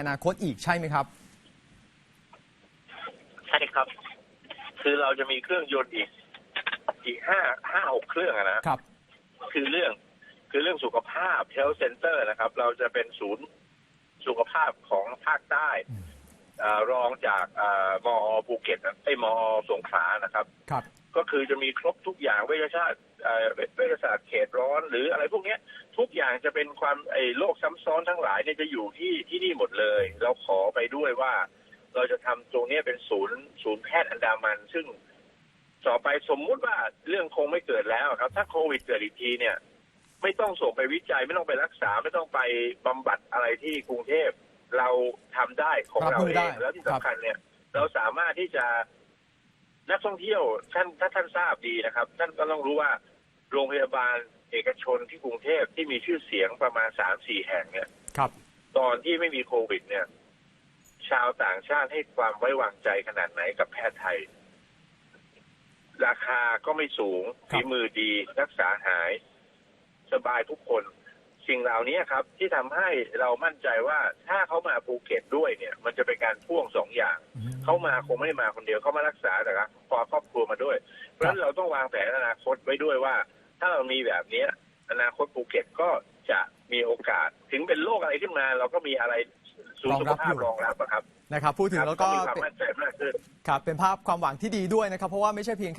อนาคตอีกใช่ไหมครับ ใช่ครับ คือเราจะมีเครื่องยนต์อีก อีกห้าห้าหกเครื่องอะนะครับ คือเรื่องคือเรื่องสุขภาพ health center นะครับ เราจะเป็นศูนย์สุขภาพของภาคใต้ อืมอา รองจากอามอภูเก็ตนะไอ้ยมอสงขลานะครับ ครับ ก็คือจะมีครบทุกอย่างเวชศาสตร์เอ่อเวชศาสตร์เขตร้อน หรืออะไรพวกเนี้ยทุกอย่างจะเป็นความไอ้โรคซ้ำซ้อนทั้งหลายเนี่ยจะอยู่ที่ที่นี่หมดเลย เราขอไปด้วยว่า เราจะทำตรงเนี้ยเป็นศูนย์ศูนย์แพทย์อันดามัน ซึ่งต่อไปสมมุติว่าเรื่องคงไม่เกิดแล้วครับ ถ้าโควิดเกิดอีกทีเนี่ย ไม่ต้องส่งไปวิจัยไม่ต้องไปรักษา ไม่ต้องไปบำบัดอะไรที่กรุงเทพ เราทำได้ของรับเรามือเอได้งแล้วที่ครับสำคัญเนี่ย เราสามารถที่จะนักท่องเที่ยวท่านถ้าท่านทราบดีนะครับ ท่านก็ต้องรู้ว่าโรงพยาบาลเอกชนที่กรุงเทพที่มีชื่อเสียงประมาณสามสี่แห่งเนี่ย ครับ ตอนที่ไม่มีโควิด เนี่ย ชาวต่างชาติให้ความไว้วางใจขนาดไหนกับแพทย์ไทย ราคาก็ไม่สูงครับ ฝีมือดีรักษาหาย สบายทุกคน สิ่งเหล่านี้ครับที่ทำให้เรามั่นใจว่าถ้าเขามาภูเก็ตด้วยเนี่ย มันจะเป็นการพ่วงสองอย่างอืมเขามาคงไม่ได้มาคนเดียวเขามารักษาแต่ละพอครอบครัวมาด้วย เพราะฉะนั้นเราต้องวางแผนอนาคตไว้ด้วยว่า ถ้าเรามีแบบเนี้ยอนาคตภูเก็ตก็จะมีโอกาส ถึงเป็นโรคอะไรขึ้นมา เราก็มีอะไรศูนย์สุขภาพรองรับอะครับนะครับ พูดถึงแล้วก็มีความเป็นมั่นใจมากขึ้นครับเป็นภาพความหวังที่ดีด้วยนะครับ เพราะว่าไม่ใช่เพียงแค่